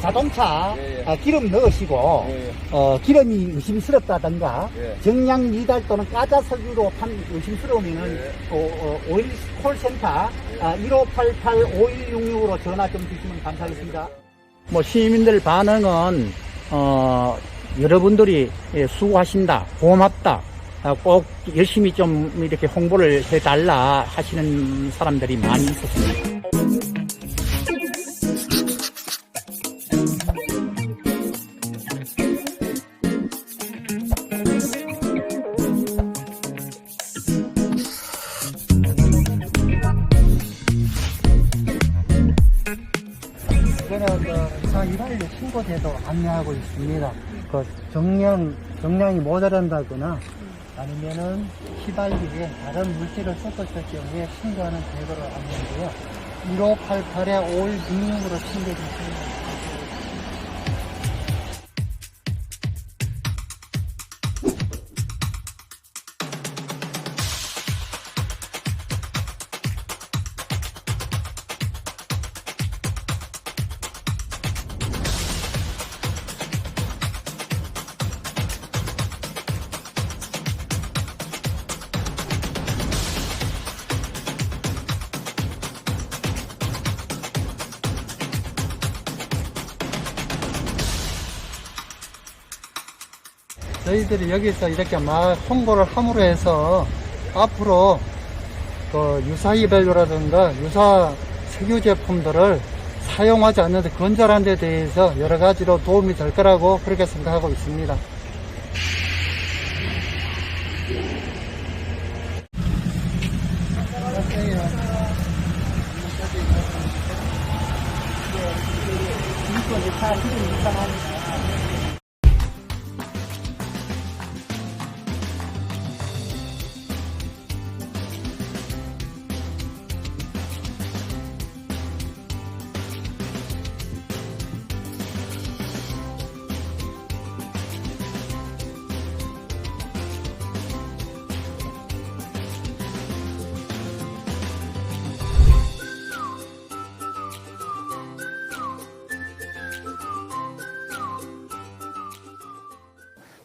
자동차 예, 예. 아, 기름 넣으시고 예, 예. 어, 기름이 의심스럽다든가 예. 정량 미달 또는 가짜 석유로 판 의심스러우면은 예. 어, 어, 오일 콜센터 아, 1588-5166으로 전화 좀 주시면 감사하겠습니다. 뭐 시민들 반응은 어, 여러분들이 예, 수고하신다, 고맙다. 아, 꼭 열심히 좀 이렇게 홍보를 해달라 하시는 사람들이 많이 있었습니다. 이거는 그 이사 일하는데 신고돼도 안내하고 있습니다. 그 정량 정량이 모자란다거나 아니면은 휘발유에 다른 물질을 섞었을 경우에 신고하는 제도를 안내고요. 1588에 5166으로 신고주시면 저희들이 여기서 이렇게 막 홍보를 함으로 해서 앞으로 그 유사 이밸류라든가 유사 석유 제품들을 사용하지 않는 데 건전한 데 대해서 여러 가지로 도움이 될 거라고 그렇게 생각하고 있습니다.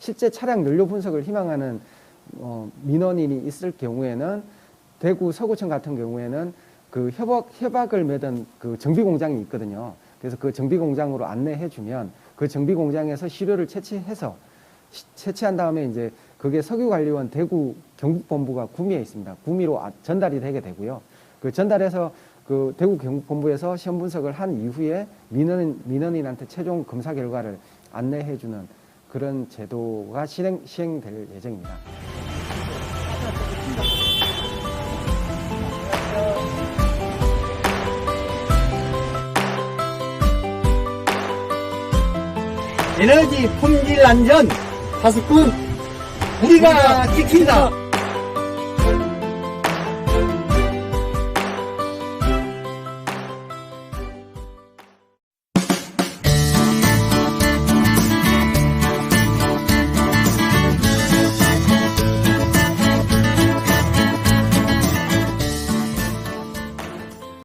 실제 차량 연료 분석을 희망하는 어, 민원인이 있을 경우에는 대구 서구청 같은 경우에는 그 협약, 협약을 맺은 그 정비 공장이 있거든요. 그래서 그 정비 공장으로 안내해 주면 그 정비 공장에서 시료를 채취해서 시- 채취한 다음에 이제 그게 석유관리원 대구 경북본부가 구미에 있습니다. 구미로 아- 전달이 되게 되고요. 그 전달해서 그 대구 경북본부에서 시험 분석을 한 이후에 민원, 민원인한테 최종 검사 결과를 안내해 주는 그런 제도가 실행, 시행될 예정입니다. 에너지 품질 안전 파수꾼 우리가 지킨다.